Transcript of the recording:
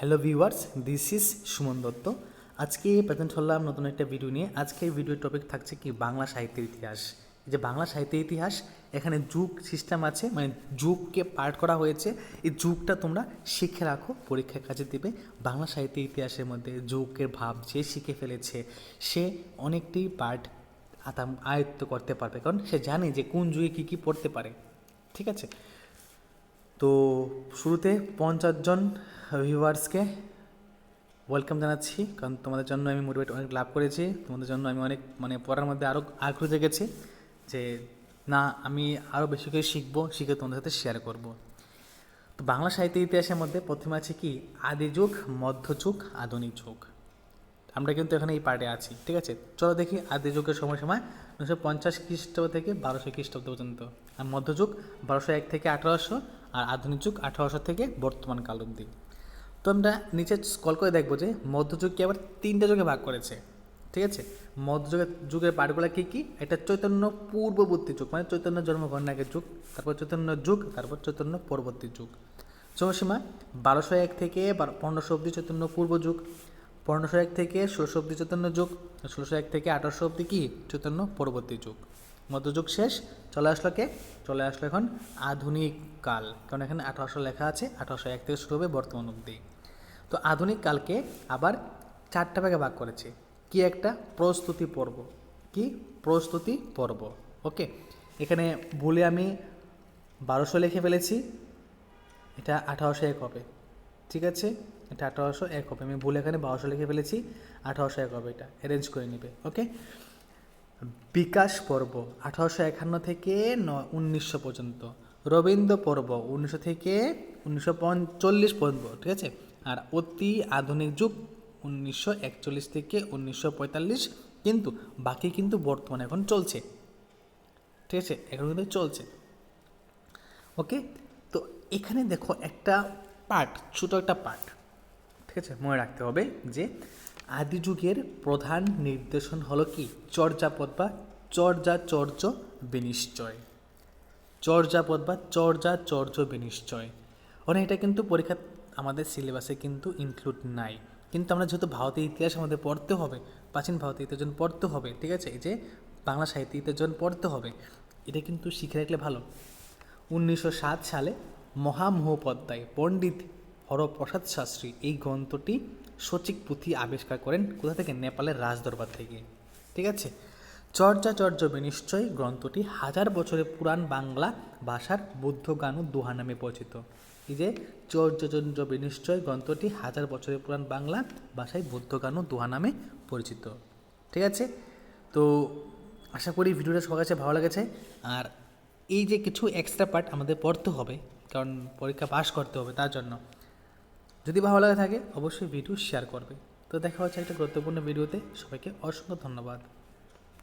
Hello viewers, this is Suman Dutta. আজকে present হলাম নতুন একটা ভিডিও নিয়ে। আজকে ভিডিওর টপিক থাকছে কি? বাংলা সাহিত্যের ইতিহাস। যে বাংলা সাহিত্যের ইতিহাস, এখানে যুগ সিস্টেম আছে মানে যুগকে পার্ট করা হয়েছে। এই যুগটা তোমরা শিখে রাখো, পরীক্ষার কাজে দেবে। বাংলা সাহিত্যের ইতিহাসের মধ্যে যুগের ভাব যে শিখে ফেলেছে, সে অনেকটাই পার্ট আয়ত্ত করতে পারবে। কারণ সে জানে যে কোন যুগে কী কী পড়তে পারে। ঠিক আছে? তো শুরুতে পঞ্চাশ জন ভিউয়ার্সকে ওয়েলকাম জানাচ্ছি। কারণ তোমাদের জন্য আমি মোটিভেট অনেক লাভ করেছি। তোমাদের জন্য আমি অনেক মানে পড়ার মধ্যে আরও আগ্রহ জেগেছি যে না, আমি আরও বেশি করে শিখব, শিখে তোমাদের সাথে শেয়ার করব। তো বাংলা সাহিত্যের ইতিহাসের মধ্যে প্রথমে আছে কি? আদি যুগ মধ্যযুগ আধুনিক যুগ। আমরা কিন্তু এখানে এই পার্টে আছি, ঠিক আছে? চলো দেখি আদি যুগের সময় সময় উনিশশো পঞ্চাশ খ্রিস্টাব্দ থেকে বারোশো খ্রিস্টাব্দ পর্যন্ত। আর মধ্যযুগ বারোশো এক থেকে আঠারোশো আর আধুনিক যুগ আঠারোশো থেকে বর্তমান কাল অবধি। তো আমরা নিচে স্কল করে দেখব যে মধ্যযুগকে আবার তিনটে যুগে ভাগ করেছে। ঠিক আছে? মধ্যযুগের যুগের পার্টগুলো কী কী? একটা চৈতন্য পূর্ববর্তী যুগ মানে চৈতন্য জন্মগ্রহণের যুগ, তারপর চৈতন্য যুগ, তারপর চৈতন্য পরবর্তী যুগ। সময়সীমা বারোশো এক থেকে পনেরোশো অব্দি চৈতন্য পূর্ব যুগ, পনেরোশো এক থেকে ষোলোশো অব্দি চৈতন্য যুগ ষোলোশো এক থেকে আঠারোশো অব্দি কি? চৈতন্য পরবর্তী যুগ। মধ্যযুগ শেষ। চলে আসলো কে? চলে আসলো এখন আধুনিক কাল। কারণ এখানে আঠারোশো লেখা আছে, আঠারোশো এক থেকে শুরু হবে বর্তমান অব্দি তো আধুনিক কালকে আবার চারটা ভাগে ভাগ করেছে। কি একটা? প্রস্তুতি পর্ব। কি? প্রস্তুতি পর্ব। ওকে? এখানে ভুলে আমি বারোশো লিখে ফেলেছি। এটা আঠারোশো এক হবে। ঠিক আছে? এটা আঠারোশো এক হবে। আমি ভুল এখানে বারোশো লিখে ফেলেছি। আঠারোশো এক হবে এটা। অ্যারেঞ্জ করে নেবে। ওকে? বিকাশ পর্ব আঠারোশো একান্ন থেকে ন, উনিশশো পর্যন্ত। রবীন্দ্র পর্ব উনিশশো থেকে উনিশশো পঞ্চল্লিশ পর্যন্ত, ঠিক আছে? আর অতি আধুনিক যুগ উনিশশো একচল্লিশ থেকে উনিশশো পঁয়তাল্লিশ, কিন্তু বাকি কিন্তু বর্তমানে এখন চলছে। ঠিক আছে? এখন কিন্তু চলছে। ওকে? তো এখানে দেখো একটা পার্ট ছোটো একটা পার্ট ঠিক আছে? মনে রাখতে হবে যে আদি যুগের প্রধান নির্দেশন হলো কি? চর্যাপদ বা চর্যাচর্য বিনিশ্চয়। চর্যাপদ বা চর্যাচর্য বিনিশ্চয়। মানে এটা কিন্তু পরীক্ষা আমাদের সিলেবাসে কিন্তু ইনক্লুড নাই। কিন্তু আমরা যেহেতু ভারতের ইতিহাস আমাদের পড়তে হবে, প্রাচীন ভারতের ইতিহাস পড়তে হবে, ঠিক আছে? যে বাংলা সাহিত্য ইতিহাস পড়তে হবে, এটা কিন্তু শিখে রাখলে ভালো। উনিশশো সাত সালে মহামহোপাধ্যায়, পণ্ডিত হরপ্রসাদ শাস্ত্রী এই গ্রন্থটি সচিক পুঁথি আবিষ্কার করেন কোথা থেকে? নেপালের রাজদরবার থেকে। ঠিক আছে? চর্যাচর্য বিনিশ্চয় গ্রন্থটি হাজার বছরের পুরাণ বাংলা ভাষার বুদ্ধ গান দোহা নামে পরিচিত। এই যে চর্যাচর্য বিনিশ্চয় গ্রন্থটি হাজার বছরের পুরাণ বাংলা ভাষায় বুদ্ধ গান দোহা নামে পরিচিত। ঠিক আছে? তো আশা করি ভিডিওটা সবার কাছে ভালো লেগেছে। আর এই যে কিছু এক্সট্রা পার্ট আমাদের পড়তে হবে, কারণ পরীক্ষা পাস করতে হবে তার জন্য। যদি ভালো লাগে থাকে, অবশ্যই ভিডিও শেয়ার করবে। তো দেখা হচ্ছে একটা গুরুত্বপূর্ণ ভিডিওতে। সবাইকে অসংখ্য ধন্যবাদ।